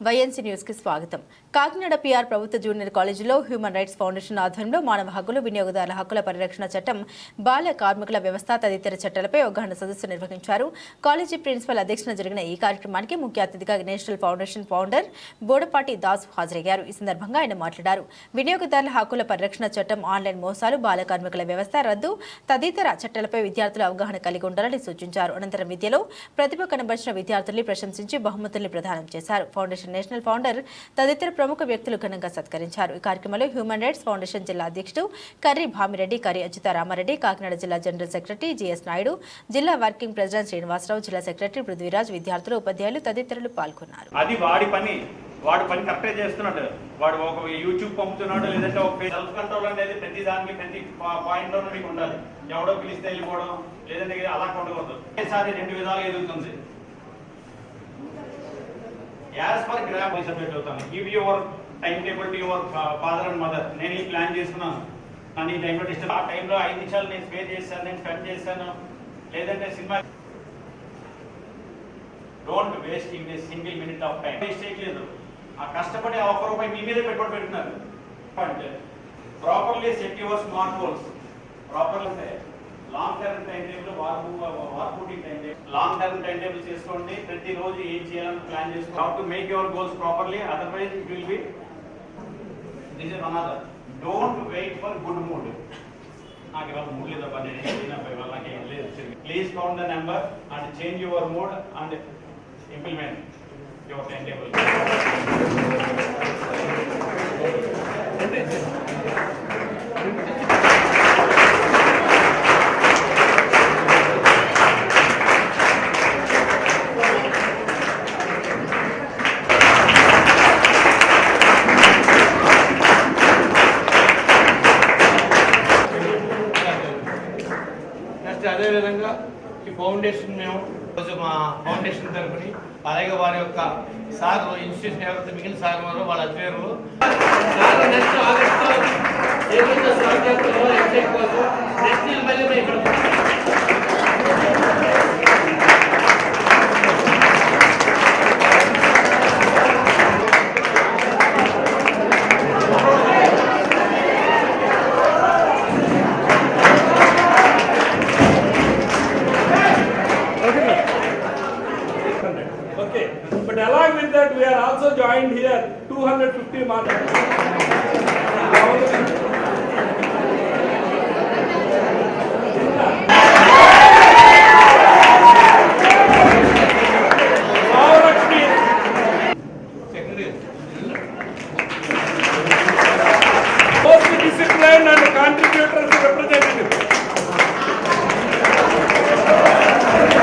YNC న్యూస్కి స్వాగతం. Kakinada PR ప్రభుత్వ జూనియర్ కాలేజీలో హ్యూమన్ రైట్స్ ఫౌండేషన్ ఆధ్వర్యంలో మానవ హక్కులు వినియోగదారుల హక్కుల పరిరక్షణ చట్టం బాల కార్మికుల వ్యవస్థ తదితర చట్టాలపై అవగాహన సదస్సు నిర్వహించారు. కాలేజీ ప్రిన్సిపల్ అధ్యక్షతన జరిగిన ఈ కార్యక్రమానికి ముఖ్య అతిథిగా national foundation founder Bodapati Das హాజరయ్యారు. ఈ సందర్భంగా ఆయన మాట్లాడారు. వినియోగదారుల హక్కుల పరిరక్షణ చట్టం ఆన్లైన్ మోసాలు బాల కార్మికుల వ్యవస్థ రద్దు తదితర చట్టాలపై విద్యార్థులు అవగాహన కలిగి ఉండాలని సూచించారు. అనంతరం విద్యలో ప్రతిభ కనబరిచిన విద్యార్థుల్ని ప్రశంసించి బహుమతుల్ని ప్రదానం చేశారు. ఫౌండేషన్ ఫౌండేషన్ నేషనల్ ఫౌండర్ తదితర ప్రముఖ వ్యక్తులు ఘనంగా సత్కరించారు. ఈ కార్యక్రమంలో హ్యూమన్ రైట్స్ ఫౌండేషన్ జిల్లా అధ్యక్షుడు కర్రీ భామిరెడ్డి కర్రీ అచ్యుత రామారెడ్డి కాకినాడ జిల్లా జనరల్ సెక్రటరీ జిఎస్ నాయుడు జిల్లా వర్కింగ్ ప్రెసిడెంట్ శ్రీనివాసరావు జిల్లా సెక్రటరీ పృథ్వీరాజ్ విద్యార్థులు ఉపాధ్యాయులు తదితరులు పాల్గొన్నారు. అది వాడి పని. వాడు పని కరెక్టే చేస్తున్నాడు. వాడు ఒక యూట్యూబ్ పంపుతున్నాడు లేదంటే ఒక సెల్ఫ్ కంట్రోల్ అనేది ప్రతి దానికి ప్రతి పాయింట్ లోనూ మీకు ఉండాలి. ఎవడో పిలిస్తే వెళ్ళిపోవడం లేదంటే అలా ఉండకూడదు ఒకేసారి రెండు విధాలుగా ఎదుగుతుంది. యాజ్ పర్ గ్రామ్ సబ్జెక్ట్ అవుతాను give your time table to your father and mother నేను ఈ ప్లాన్ చేసుకున్నాను నన్ను ఈ టైంలో డిస్టర్బ్ ఆ టైంలో ఐదు నిమిషాలు నేను స్పే చేశాను నేను స్పెండ్ చేశాను లేదంటే cinema don't waste in a single minute of time mistake చేయట్లేదు. ఆ కష్టపడి ఆ ఒక్క రూపాయి మీ మీదే పెట్టుబడి పెడుతున్నారు. Properly set your smart phones properly అంటే లాంగ్ టర్మ్ టైం టేబుల్ వార్ వార్పుటింగ్ time table long term time table చేసుకోండి. ప్రతి రోజు ఏం చేయాలని ప్లాన్ చేసుకోండి. How to make your goals properly otherwise it will be this is another don't wait for good mood నాకు ఇవాళ మూడ్ లేదబ్బా నేను ఏం ఇవాళ నాకు ఏం లేదు. Please count the number and change your mood and implement your time table ఈ ఫౌండేషన్ మేము రోజు మా ఫౌండేషన్ తరఫుని అలాగే వారి యొక్క సార్ ఇన్స్టిట్యూషన్ ఎవరైతే మిగిలిన సార్ వారు వాళ్ళ పేరు నెక్స్ట్ ఏదైతే సబ్జెక్ట్ నెక్స్ట్ మళ్ళీ also joined here 250 mothers. And contributors